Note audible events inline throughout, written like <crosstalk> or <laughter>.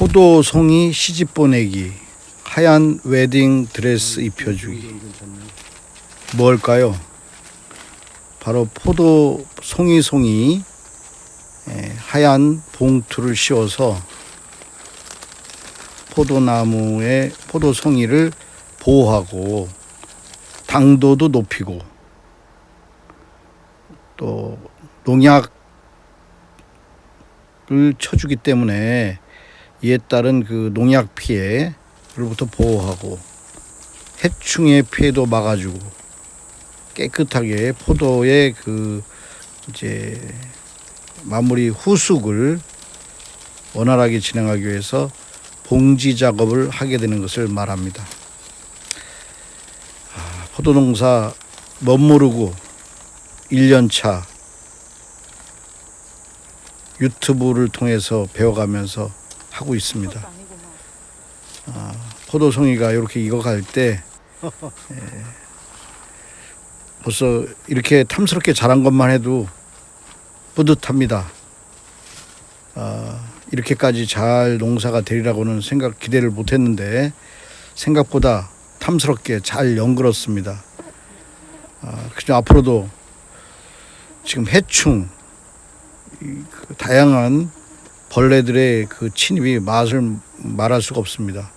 포도송이 시집 보내기 하얀 웨딩 드레스 입혀주기 뭘까요? 바로 포도 송이 송이 에, 하얀 봉투를 씌워서 포도나무의 포도 송이를 보호하고 당도도 높이고 또 농약을 쳐주기 때문에 이에 따른 그 농약 피해로부터 보호하고 해충의 피해도 막아주고 깨끗하게 포도의 그 이제 마무리 후숙을 원활하게 진행하기 위해서 봉지 작업을 하게 되는 것을 말합니다. 아, 포도 농사 멋모르고 1년 차 유튜브를 통해서 배워가면서 하고 있습니다. 아, 포도송이가 이렇게 익어갈 때 에, <laughs> 벌써 이렇게 탐스럽게 자란 것만 해도 뿌듯합니다. 아, 이렇게까지 잘 농사가 되리라고는 생각 기대를 못했는데 생각보다 탐스럽게 잘 연그렀습니다. 아, 그죠 앞으로도 지금 해충 이그 다양한 벌레들의 그 침입이 맛을 말할 수가 없습니다.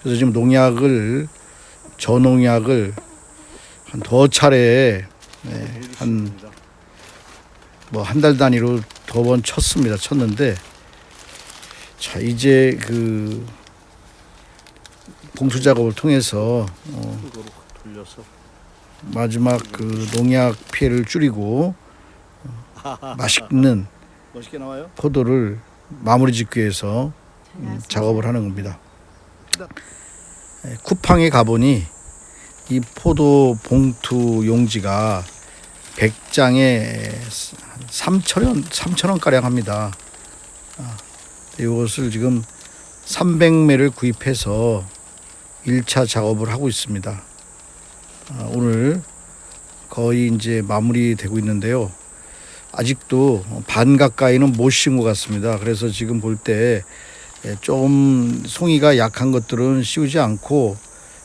그래서 지금 농약을 저농약을 한 더 차례 네, 한뭐 한 달 단위로 더번 쳤습니다. 쳤는데 자 이제 그 봉투 작업을 통해서 어, 마지막 그 농약 피해를 줄이고 어, 맛있는? <laughs> 포도를 마무리 짓기 위해서 음, 작업을 하는 겁니다. 예, 쿠팡에 가보니 이 포도 봉투 용지가 100장에 3천 원, 3천 원 가량 합니다. 아, 이것을 지금 300매를 구입해서 1차 작업을 하고 있습니다. 아, 오늘 거의 이제 마무리되고 있는데요. 아직도 반 가까이는 못 씌운 것 같습니다. 그래서 지금 볼 때 좀 송이가 약한 것들은 씌우지 않고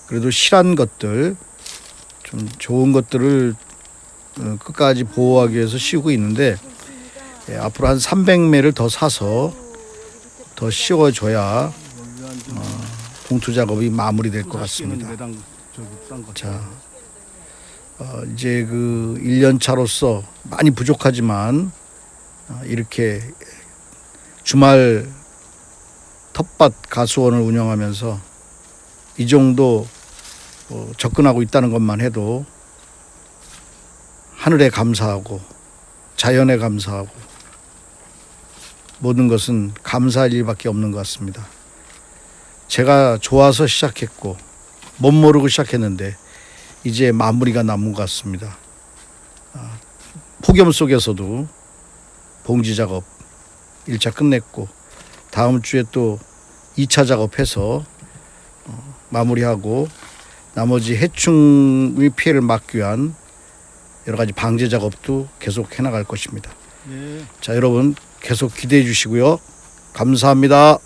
그래도 실한 것들 좀 좋은 것들을 어, 끝까지 보호하기 위해서 씌우고 있는데 예, 앞으로 한 300매를 더 사서 더 씌워줘야 어, 봉투 작업이 마무리될 것 같습니다. 자, 어, 이제 그 1년 차로서 많이 부족하지만 어, 이렇게 주말 텃밭 가수원을 운영하면서 이 정도 어, 접근하고 있다는 것만 해도 하늘에 감사하고 자연에 감사하고 모든 것은 감사할 일밖에 없는 것 같습니다. 제가 좋아서 시작했고 못 모르고 시작했는데 이제 마무리가 남은 것 같습니다. 아, 폭염 속에서도 봉지 작업 1차 끝냈고 다음 주에 또 2차 작업해서 어, 마무리하고 나머지 해충의 피해를 막기 위한 여러 가지 방제 작업도 계속 해나갈 것입니다. 예. 자 여러분 계속 기대해 주시고요. 감사합니다.